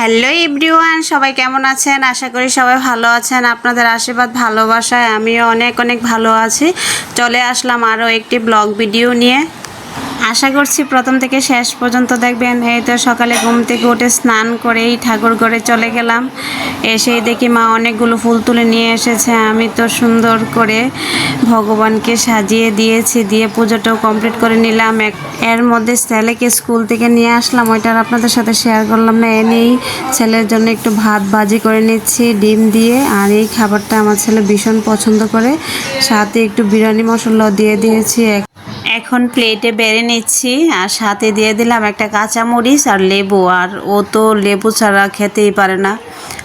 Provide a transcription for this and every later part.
Hello everyone, সবাই কেমন আছেন? আশা করি সবাই ভালো আছেন। আপনাদের আশীর্বাদ, ভালোবাসায় আমিও অনেক অনেক ভালো আছি। চলে আসলাম আরও একটি ব্লগ ভিডিও নিয়ে। আশা করছি প্রথম থেকে শেষ পর্যন্ত দেখবেন। এই তো সকালে ঘুম থেকে উঠে স্নান করেই ঠাকুর ঘরে চলে গেলাম। এসেই দেখি মা অনেকগুলো ফুল তুলে নিয়ে এসেছে। আমি তো সুন্দর করে ভগবানকে সাজিয়ে দিয়েছি, দিয়ে পুজোটাও কমপ্লিট করে নিলাম। এর মধ্যে ছেলেকে স্কুল থেকে নিয়ে আসলাম। ওইটার আপনাদের সাথে শেয়ার করলাম না। এনেই ছেলের জন্য একটু ভাত ভাজি করে নিচ্ছি, ডিম দিয়ে। আর এই খাবারটা আমার ছেলে ভীষণ পছন্দ করে। সাথে একটু বিরিয়ানি মশলাও দিয়ে দিয়েছি। এখন প্লেটে বেড়ে নিচ্ছি আর সাথে দিয়ে দিলাম একটা কাঁচামরিচ আর লেবু। আর ও তো লেবু ছাড়া খেতেই পারে না।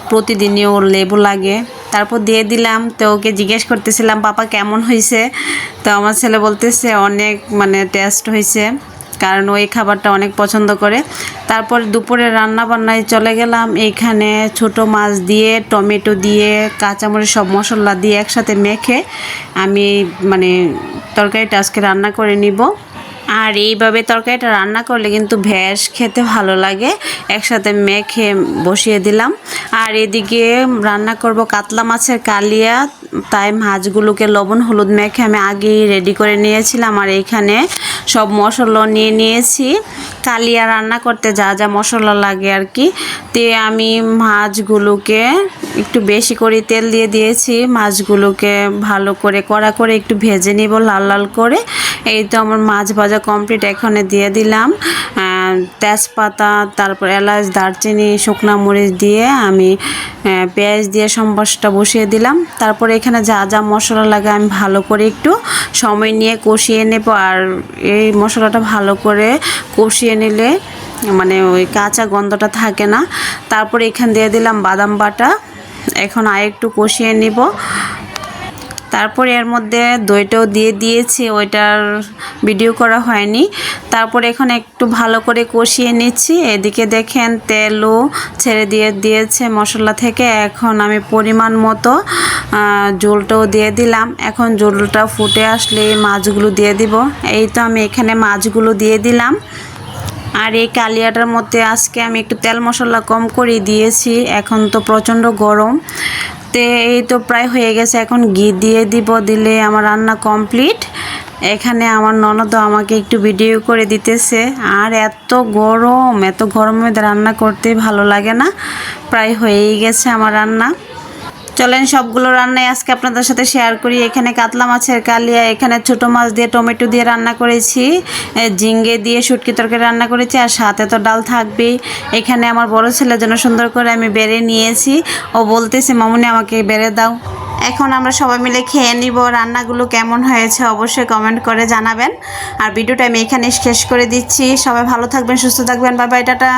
প্রতিদিনই ওর লেবু লাগে। তারপর দিয়ে দিলাম। তো ওকে জিজ্ঞেস করতেছিলাম, পাপা, কেমন হয়েছে তো আমার ছেলে বলতেছে, অনেক মানে টেস্ট হয়েছে কারণ ওই খাবারটা অনেক পছন্দ করে। তারপর দুপুরে রান্না বান্নায় চলে গেলাম। এইখানে ছোট মাছ দিয়ে, টমেটো দিয়ে, কাঁচামরিচ সব মশলা দিয়ে একসাথে মেখে আমি মানে তরকারিটা আজকে রান্না করে নিব। আর এইভাবে তরকারিটা রান্না করলে কিন্তু ভ্যাস খেতে ভালো লাগে। একসাথে মেখে বসিয়ে দিলাম। আর এদিকে রান্না করব কাতলা মাছের কালিয়া। তাই মাছগুলোকে লবণ, হলুদ মেখে আমি আগেই রেডি করে নিয়েছিলাম। আর এইখানে সব মশলা নিয়ে নিয়েছি। কালিয়া রান্না করতে যা যা মশলা লাগে আর কি। তে আমি মাছগুলোকে একটু বেশি করে তেল দিয়ে দিয়েছি। মাছগুলোকে ভালো করে, কড়া করে একটু ভেজে নিব লাল লাল করে। এই তো আমার মাছ ভাজা কমপ্লিট এখানে দিয়ে দিলাম তেজপাতা, তারপর এলাচ, দারচিনি, শুকনা মরিচ দিয়ে আমি পেঁয়াজ দিয়ে সম্বাসটা বসিয়ে দিলাম। তারপরে এখানে যা যা মশলা লাগে আমি ভালো করে একটু সময় নিয়ে কষিয়ে নেব। আর এই মশলাটা ভালো করে কষিয়ে নিলে মানে ওই কাঁচা গন্ধটা থাকে না। তারপরে এখান দিয়ে দিলাম বাদাম বাটা। এখন আর একটু কষিয়ে নিব। তারপরে এর মধ্যে দইটাও দিয়ে দিয়েছি ওইটার ভিডিও করা হয়নি। তারপরে এখন একটু ভালো করে কষিয়ে নিচ্ছি। এদিকে দেখেন তেলও ছেড়ে দিয়ে দিয়েছে মশলা থেকে। এখন আমি পরিমাণ মতো আহ, ঝোলটাও দিয়ে দিলাম। এখন ঝোলটা ফুটে আসলে মাছগুলো দিয়ে দিব। এই তো আমি এখানে মাছগুলো দিয়ে দিলাম। আর এই কালিয়াটার মধ্যে আজকে আমি একটু তেল মশলা কম করে দিয়েছি। এখন তো প্রচণ্ড গরম। তে এই তো প্রায় হয়ে গেছে। এখন ঘি দিয়ে দিব, দিলে আমার রান্না কমপ্লিট। এখানে আমার ননদ আমাকে একটু ভিডিও করে দিতেছে। আর এত গরম, এত মধ্যে রান্না করতে ভালো লাগে না। প্রায় হয়েই গেছে আমার রান্না। চলেন, সবগুলো রান্নাই আজকে আপনাদের সাথে শেয়ার করি। এখানে কাতলা মাছের কালিয়া, এখানে ছোট মাছ দিয়ে টমেটো দিয়ে রান্না করেছি ঝিঙ্গে দিয়ে শুটকি তরকারি রান্না করেছি, আর সাথে তো ডাল থাকবেই। এখানে আমার বড় ছেলের জন্য সুন্দর করে আমি বেড়ে নিয়েছি। ও বলতেছে, মামুনি, আমাকে বেড়ে দাও। এখন আমরা সবাই মিলে খেয়ে নিব, রান্নাগুলো কেমন হয়েছে অবশ্যই কমেন্ট করে জানাবেন। আর ভিডিওটা আমি এখানে শেষ করে দিচ্ছি। সবাই ভালো থাকবেন, সুস্থ থাকবেন। বাবা টাটা।